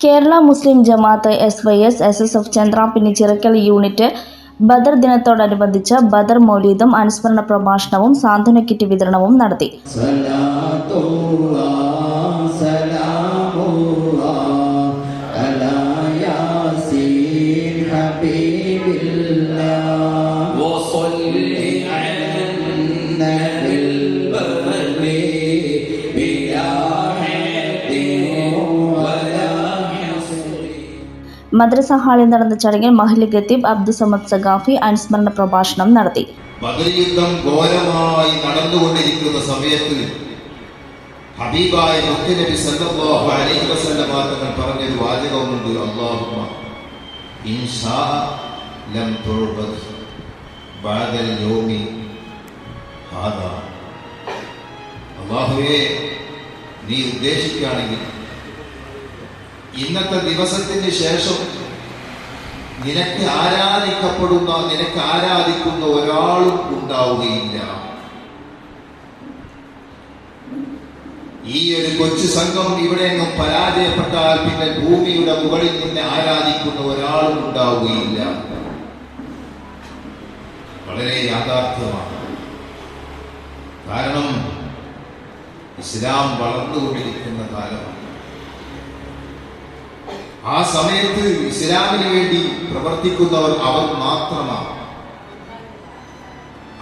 Kerala Muslim Jamaat S Y S S S F ചന്ദ്രാപ്പിന്റെ Chirakkal unit Badr ദിനത്തോടനുബന്ധിച്ച് ബദർ മൗലീദും അനുസ്മരണ പ്രഭാഷണവും സാന്ത്വന കിറ്റ് വിതരണവും നടത്തി. മദ്രസ ഹാളിൽ നടന്ന ചടങ്ങിൽ മഹലി ഖത്തീബ് അബ്ദുസമദ് സഖാഫി അനുസ്മരണ പ്രഭാഷണം നടത്തി. ബദർ യുദ്ധം ഘോരമായി നടന്നുകൊണ്ടിരിക്കുന്ന സമയത്ത് ഹബീബായ മുത്തുനബി സല്ലല്ലാഹു അലൈഹി വസല്ലമ തങ്ങൾ പറഞ്ഞൊരു വാചകമുണ്ട്. അല്ലാഹുമ്മ ഇൻഷാ ലം തുർബത് ബഅദൽ യൗമി ഹാദാ. അല്ലാഹുവേ നീ ഉദ്ദേശിക്കുകയാണെങ്കിൽ ഇന്നത്തെ ദിവസത്തിന് ശേഷം നിനക്ക് ആരാധിക്കപ്പെടുന്ന നിനക്ക് ആരാധിക്കുന്ന ഒരാളും ഉണ്ടാവുകയില്ല. ഈ ഒരു കൊച്ചു സംഘം ഇവിടെ നിന്നും പരാജയപ്പെട്ടാൽ പിന്നെ ഭൂമിയുടെ മുകളിൽ നിന്നെ ആരാധിക്കുന്ന ഒരാളും ഉണ്ടാവുകയില്ല. വളരെ യാഥാർത്ഥ്യമാണ്. കാരണം ഇസ്ലാം വളർന്നുകൊണ്ടിരിക്കുന്ന കാലമാണ്. ആ സമയത്ത് ഇസ്ലാമിന് വേണ്ടി പ്രവർത്തിക്കുന്നവർ അവർ മാത്രമാണ്.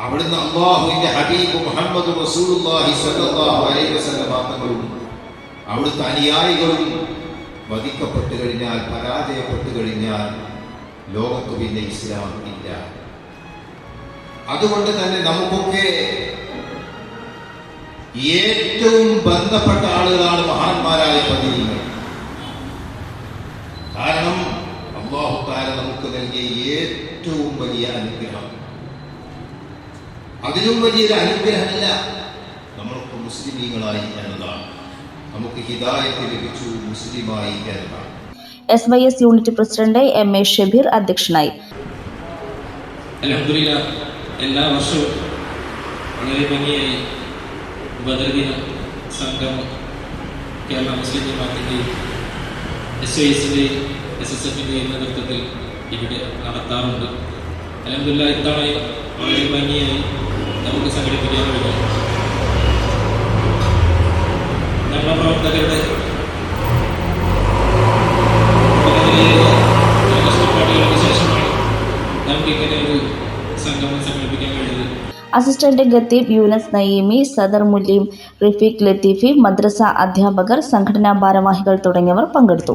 അവിടുന്ന് അള്ളാഹുവിന്റെ ഹബീബ് മുഹമ്മദ് റസൂലുള്ളാഹി അലൈഹി വസല്ലം തങ്ങളും അവിടുത്തെ അനുയായികളും വധിക്കപ്പെട്ടു കഴിഞ്ഞാൽ പരാജയപ്പെട്ടു കഴിഞ്ഞാൽ ലോകത്ത് പിന്നെ ഇസ്ലാം ഇല്ല. അതുകൊണ്ട് തന്നെ നമുക്കൊക്കെ ഏറ്റവും ബന്ധപ്പെട്ട ആളുകളാണ് മഹാന്മാരായ പതിനീങ്ങൾ നമുക്ക് നൽകിയ ഏറ്റവും വലിയ അനുഗ്രഹം. അതിലും വലിയൊരു അനുഗ്രഹമില്ല നമ്മൾക്ക് മുസ്ലിമീങ്ങളായി എന്നതാണ്. നമുക്ക് ഹിദായത്ത് ലഭിച്ചു മുസ്ലിമായി എന്നതാണ്. S Y S unit president M A Shabeer അധ്യക്ഷനായി. അലഹദില്ല എല്ലാ വർഷവും വളരെ ഭംഗിയായി ബദർദിന സംഗമം കേരള മുസ്ലിം ജമാഅത്തിന്റെയും എസ് ഐ എസിന്റെയും എസ് എസ് എഫിന്റെയും നേതൃത്വത്തിൽ ഇവിടെ നടത്താറുണ്ട്. അലഹമില്ല ഇത്തവണ വളരെ ഭംഗിയായി നമുക്ക് സംഘടിപ്പിക്കാൻ കഴിഞ്ഞു നമ്മുടെ പ്രവർത്തകരുടെ അസിസ്റ്റന്റ് ഖത്തീബ് യൂനസ് നയീമി സദർ മുല്ലീം റഫീഖ് ലത്തീഫി മദ്രസ അധ്യാപകർ സംഘടനാ ഭാരവാഹികൾ തുടങ്ങിയവർ പങ്കെടുത്തു.